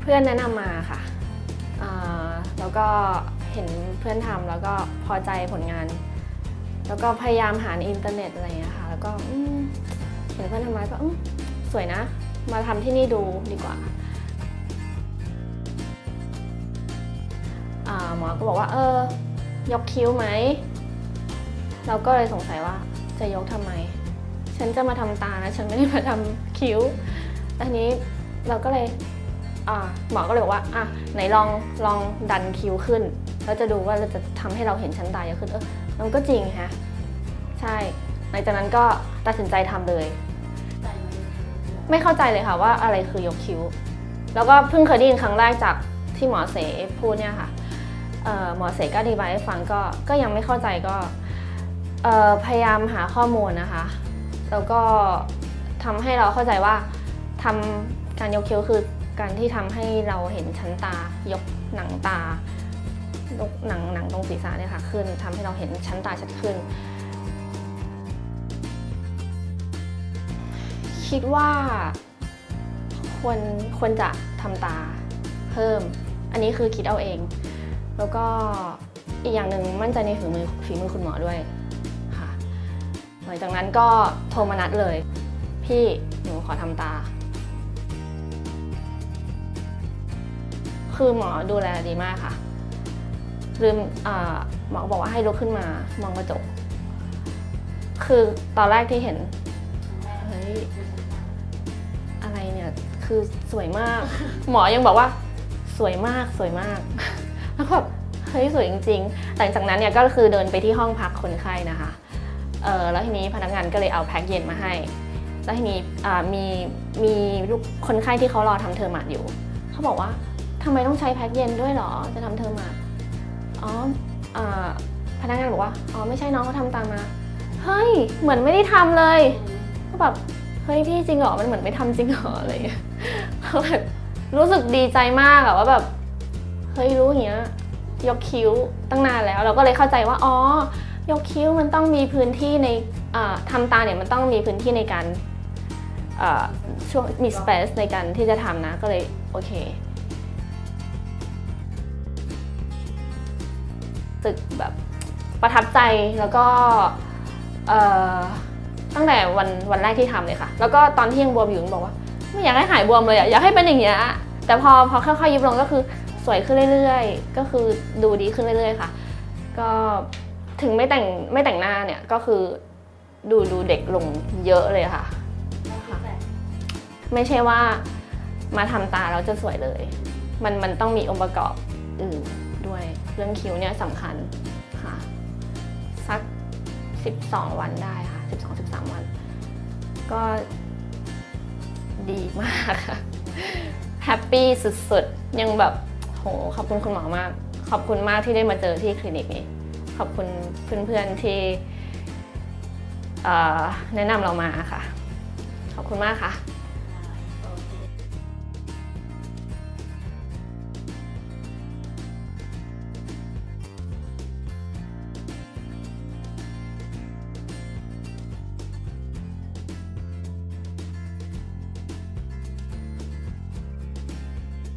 เพื่อนแนะนำมาค่ะแล้วก็เห็นเพื่อนทำแล้วก็พอใจผลงาน แล้วก็พยายามหาในอินเทอร์เน็ตอะไรอย่างเงี้ยค่ะ แล้วก็เห็นเพื่อนทำมาก็สวยนะ มาทำที่นี่ดูดีกว่าหมอก็บอกว่า เออ ยกคิ้วไหม เราก็เลยสงสัยว่าจะยกทำไม ฉันจะมาทำตานะ ฉันไม่ได้มาทำคิ้ว อันนี้เราก็เลย หมอก็เลยบอกว่าอะไหนลองลองดันคิ้วขึ้น แล้วจะดูว่าเราจะทำให้เราเห็นชั้นตาเยอะขึ้นเออมันก็จริงฮะใช่หลังจากนั้นก็ตัดสินใจทำเลย ไม่เข้าใจเลยค่ะว่าอะไรคือยกคิ้ว แล้วก็เพิ่งเคยได้ยินครั้งแรกจากที่หมอเสพูดเนี่ยค่ะหมอเสก็อธิบายให้ฟังก็ก็ยังไม่เข้าใจก็พยายามหาข้อมูลนะคะ แล้วก็ทำให้เราเข้าใจว่าทำการยกคิ้วคือ การที่ทำให้เราเห็นชั้นตายกหนังตายกหนังหนังตรงศีรษะเนี่ยค่ะขึ้นทำให้เราเห็นชั้นตาชัดขึ้น คิดว่าควรควรจะทำตาเพิ่ม อันนี้คือคิดเอาเอง แล้วก็อีกอย่างหนึ่งมั่นใจในฝีมือฝีมือคุณหมอด้วยค่ะหลังจากนั้นก็โทรมานัดเลย พี่หนูขอทำตา คือหมอดูแลดีมากค่ะลืมหมอบอกว่าให้ลุกขึ้นมามองกระจก คือตอนแรกที่เห็นเฮ้ยอะไรเนี่ยคือสวยมาก หมอยังบอกว่า สวยมากสวยมากแล้วก็แบบเฮ้ยสวยจริงๆหลังจากนั้นเนี่ยก็คือเดินไปที่ห้องพักคนไข้นะคะเออแล้วทีนี้พนักงานก็เลยเอาแพ็กเย็นมาให้ แล้วทีนี้มีมีลูกคนไข้ที่เขารอทำเทอร์มาดอยู่ เขาบอกว่า ทำไมต้องใช้แพ็กเย็นด้วยเหรอ จะทำเทอร์มาอ๋ออ่าพนักงานบอกว่า อ๋อ ไม่ใช่น้องเขาทำตามมา เฮ้ย เหมือนไม่ได้ทำเลย ก็แบบ เฮ้ยพี่จริงเหรอ มันเหมือนไม่ทำจริงเหรออะไรอย่างเงี้ยเขาแบบรู้สึกดีใจมากอะว่าแบบ เฮ้ยรู้อย่างเงี้ย ยกคิ้วตั้งนานแล้ว เราก็เลยเข้าใจว่า อ๋อ ยกคิ้วมันต้องมีพื้นที่ในอ่าทำตาเนี่ยมันต้องมีพื้นที่ในการช่วงมี space ในการที่จะทำนะ ก็เลยโอเค สึกแบบประทับใจแล้วก็ตั้งแต่วันวันแรกที่ทำเลยค่ะ แล้วก็ตอนที่ยังบวมอยู่บอกว่า ไม่อยากให้หายบวมเลยอะอยากให้เป็นอย่างเงี้ยแต่พอพอค่อยๆยุบลงก็คือสวยขึ้นเรื่อยๆ ก็คือดูดีขึ้นเรื่อยๆค่ะ ก็ถึงไม่แต่งไม่แต่งหน้าเนี่ยก็คือดูดูเด็กลงเยอะเลยค่ะ ไม่ใช่ว่ามาทำตาแล้วจะสวยเลย มันมันต้องมีองค์ประกอบอื่น เรื่องคิ้วเนี่ยสำคัญค่ะ สัก 12 วันได้ค่ะ 12-13 วัน ก็ดีมากค่ะแฮปปี้สุดๆ ยังแบบโหขอบคุณคุณหมอมาก ขอบคุณมากที่ได้มาเจอที่คลินิกนี้ ขอบคุณเพื่อนๆที่แนะนำเรามาค่ะ ขอบคุณมากค่ะ